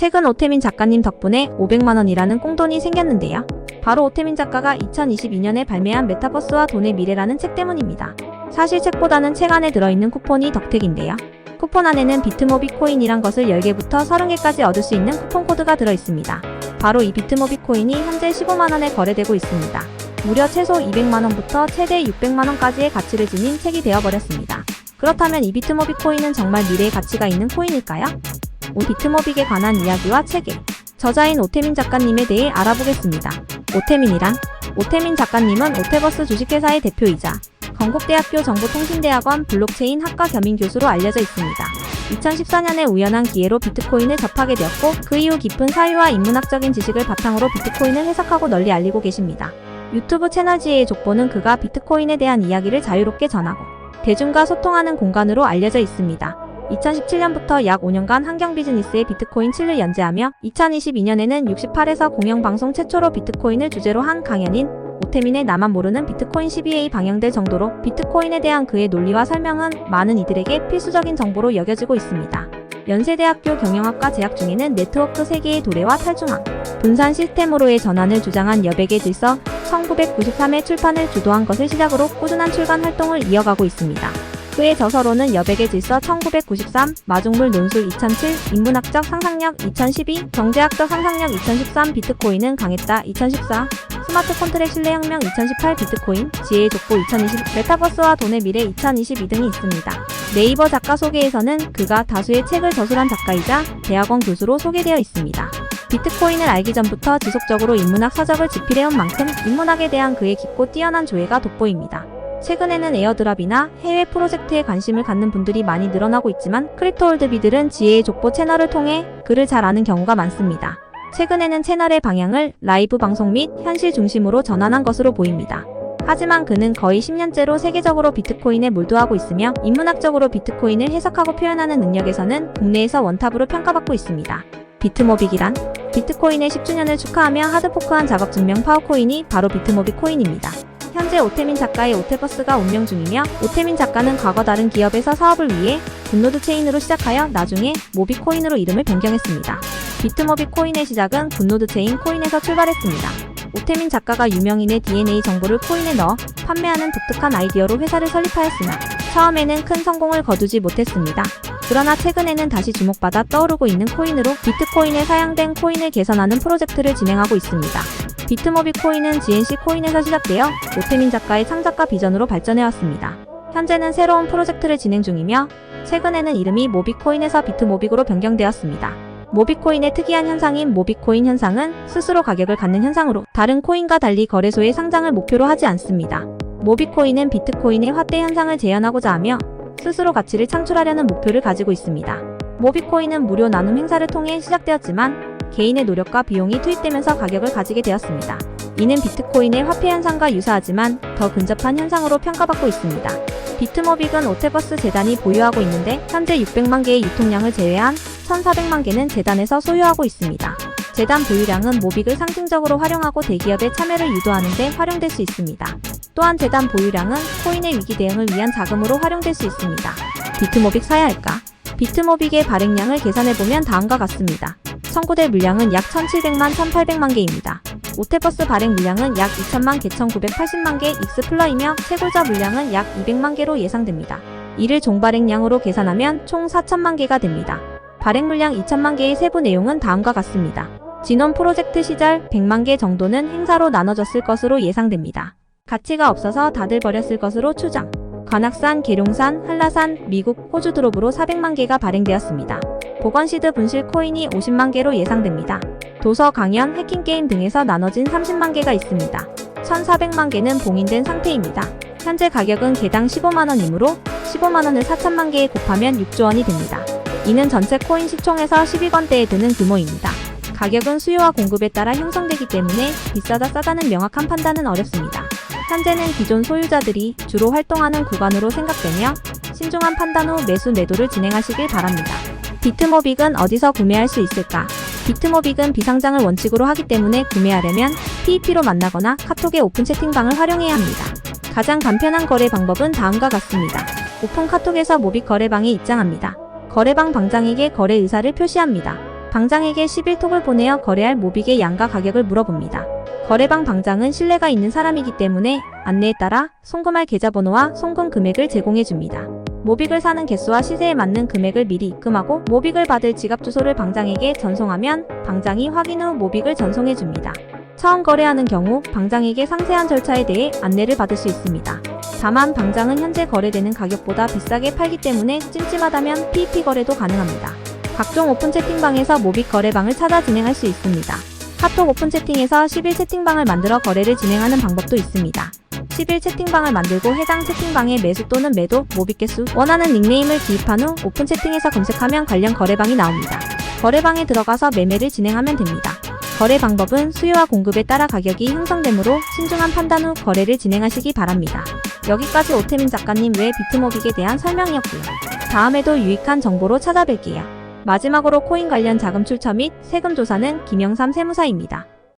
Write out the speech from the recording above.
최근 오태민 작가님 덕분에 500만원이라는 꽁돈이 생겼는데요. 바로 오태민 작가가 2022년에 발매한 메타버스와 돈의 미래라는 책 때문입니다. 사실 책보다는 책 안에 들어있는 쿠폰이 덕택인데요. 쿠폰 안에는 비트모비 코인이란 것을 10개부터 30개까지 얻을 수 있는 쿠폰 코드가 들어있습니다. 바로 이 비트모비 코인이 현재 15만원에 거래되고 있습니다. 무려 최소 200만원부터 최대 600만원까지의 가치를 지닌 책이 되어버렸습니다. 그렇다면 이 비트모비 코인은 정말 미래의 가치가 있는 코인일까요? 오 비트모빅에 관한 이야기와 체계 저자인 오태민 작가님에 대해 알아보겠습니다. 오태민이란 오태민 작가님은 오태버스 주식회사의 대표이자 건국대학교 정보통신대학원 블록체인 학과 겸임 교수로 알려져 있습니다. 2014년에 우연한 기회로 비트코인을 접하게 되었고 그 이후 깊은 사회와 인문학적인 지식을 바탕으로 비트코인을 해석하고 널리 알리고 계십니다. 유튜브 채널 지혜의 족보는 그가 비트코인에 대한 이야기를 자유롭게 전하고 대중과 소통하는 공간으로 알려져 있습니다. 2017년부터 약 5년간 환경 비즈니스의 비트코인 7을 연재하며 2022년에는 68에서 공영방송 최초로 비트코인을 주제로 한 강연인 오태민의 나만 모르는 비트코인 12에 방영될 정도로 비트코인에 대한 그의 논리와 설명은 많은 이들에게 필수적인 정보로 여겨지고 있습니다. 연세대학교 경영학과 재학 중에는 네트워크 세계의 도래와 탈중앙, 분산 시스템으로의 전환을 주장한 여백의 질서 1993에 출판을 주도한 것을 시작으로 꾸준한 출간 활동을 이어가고 있습니다. 그의 저서로는 여백의 질서 1993, 마중물 논술 2007, 인문학적 상상력 2012, 경제학적 상상력 2013, 비트코인은 강했다 2014, 스마트 컨트랙 신뢰혁명 2018, 비트코인, 지혜의 족보 2020, 메타버스와 돈의 미래 2022 등이 있습니다. 네이버 작가 소개에서는 그가 다수의 책을 저술한 작가이자 대학원 교수로 소개되어 있습니다. 비트코인을 알기 전부터 지속적으로 인문학 서적을 집필해온 만큼 인문학에 대한 그의 깊고 뛰어난 조예가 돋보입니다. 최근에는 에어드랍이나 해외 프로젝트에 관심을 갖는 분들이 많이 늘어나고 있지만 크립토올드비들은 지혜의 족보 채널을 통해 그를 잘 아는 경우가 많습니다. 최근에는 채널의 방향을 라이브 방송 및 현실 중심으로 전환한 것으로 보입니다. 하지만 그는 거의 10년째로 세계적으로 비트코인에 몰두하고 있으며 인문학적으로 비트코인을 해석하고 표현하는 능력에서는 국내에서 원탑으로 평가받고 있습니다. 비트모빅이란 비트코인의 10주년을 축하하며 하드포크한 작업 증명 파워코인이 바로 비트모빅 코인입니다. 현재 오태민 작가의 오태버스가 운영 중이며 오태민 작가는 과거 다른 기업에서 사업을 위해 굿노드 체인으로 시작하여 나중에 모비코인으로 이름을 변경했습니다. 비트모비 코인의 시작은 굿노드 체인 코인에서 출발했습니다. 오태민 작가가 유명인의 DNA 정보를 코인에 넣어 판매하는 독특한 아이디어로 회사를 설립하였으나 처음에는 큰 성공을 거두지 못했습니다. 그러나 최근에는 다시 주목받아 떠오르고 있는 코인으로 비트코인에 사양된 코인을 개선하는 프로젝트를 진행하고 있습니다. 비트모비 코인은 GNC 코인에서 시작되어 오태민 작가의 창작과 비전으로 발전해왔습니다. 현재는 새로운 프로젝트를 진행 중이며 최근에는 이름이 모비코인에서 비트모빅으로 변경되었습니다. 모비코인의 특이한 현상인 모비코인 현상은 스스로 가격을 갖는 현상으로 다른 코인과 달리 거래소의 상장을 목표로 하지 않습니다. 모비코인은 비트코인의 화대 현상을 재현하고자 하며 스스로 가치를 창출하려는 목표를 가지고 있습니다. 모비코인은 무료 나눔 행사를 통해 시작되었지만 개인의 노력과 비용이 투입되면서 가격을 가지게 되었습니다. 이는 비트코인의 화폐 현상과 유사하지만 더 근접한 현상으로 평가받고 있습니다. 비트모빅은 오테버스 재단이 보유하고 있는데 현재 600만 개의 유통량을 제외한 1,400만 개는 재단에서 소유하고 있습니다. 재단 보유량은 모빅을 상징적으로 활용하고 대기업의 참여를 유도하는 데 활용될 수 있습니다. 또한 재단 보유량은 코인의 위기 대응을 위한 자금으로 활용될 수 있습니다. 비트모빅 사야 할까? 비트모빅의 발행량을 계산해보면 다음과 같습니다. 청구될 물량은 약 1700만 1800만 개입니다. 오테버스 발행 물량은 약 2000만 개 1980만 개 익스플러이며 채굴자 물량은 약 200만 개로 예상됩니다. 이를 종발행량으로 계산하면 총 4천만 개가 됩니다. 발행 물량 2천만 개의 세부 내용은 다음과 같습니다. 진원 프로젝트 시절 100만 개 정도는 행사로 나눠졌을 것으로 예상됩니다. 가치가 없어서 다들 버렸을 것으로 추정. 관악산, 계룡산, 한라산, 미국, 호주 드롭으로 400만 개가 발행되었습니다. 보건시드 분실 코인이 50만 개로 예상됩니다. 도서, 강연, 해킹 게임 등에서 나눠진 30만 개가 있습니다. 1,400만 개는 봉인된 상태입니다. 현재 가격은 개당 15만원이므로 15만원을 4천만 개에 곱하면 6조 원이 됩니다. 이는 전체 코인 시총에서 10위권대에 드는 규모입니다. 가격은 수요와 공급에 따라 형성되기 때문에 비싸다 싸다는 명확한 판단은 어렵습니다. 현재는 기존 소유자들이 주로 활동하는 구간으로 생각되며 신중한 판단 후 매수 매도를 진행하시길 바랍니다. 비트모빅은 어디서 구매할 수 있을까? 비트모빅은 비상장을 원칙으로 하기 때문에 구매하려면 PEP로 만나거나 카톡의 오픈 채팅방을 활용해야 합니다. 가장 간편한 거래 방법은 다음과 같습니다. 오픈 카톡에서 모빅 거래방에 입장합니다. 거래방 방장에게 거래 의사를 표시합니다. 방장에게 11톡을 보내어 거래할 모빅의 양가 가격을 물어봅니다. 거래방 방장은 신뢰가 있는 사람이기 때문에 안내에 따라 송금할 계좌번호와 송금 금액을 제공해 줍니다. 모빅을 사는 개수와 시세에 맞는 금액을 미리 입금하고 모빅을 받을 지갑 주소를 방장에게 전송하면 방장이 확인 후 모빅을 전송해 줍니다. 처음 거래하는 경우 방장에게 상세한 절차에 대해 안내를 받을 수 있습니다. 다만 방장은 현재 거래되는 가격보다 비싸게 팔기 때문에 찜찜하다면 PEP 거래도 가능합니다. 각종 오픈 채팅방에서 모빅 거래방을 찾아 진행할 수 있습니다. 카톡 오픈 채팅에서 10일 채팅방을 만들어 거래를 진행하는 방법도 있습니다. 10일 채팅방을 만들고 해당 채팅방에 매수 또는 매도, 모빅 개수, 원하는 닉네임을 기입한 후 오픈 채팅에서 검색하면 관련 거래방이 나옵니다. 거래방에 들어가서 매매를 진행하면 됩니다. 거래 방법은 수요와 공급에 따라 가격이 형성되므로 신중한 판단 후 거래를 진행하시기 바랍니다. 여기까지 오태민 작가님 외 비트모빅에 대한 설명이었고요. 다음에도 유익한 정보로 찾아뵐게요. 마지막으로 코인 관련 자금 출처 및 세금 조사는 김영삼 세무사입니다.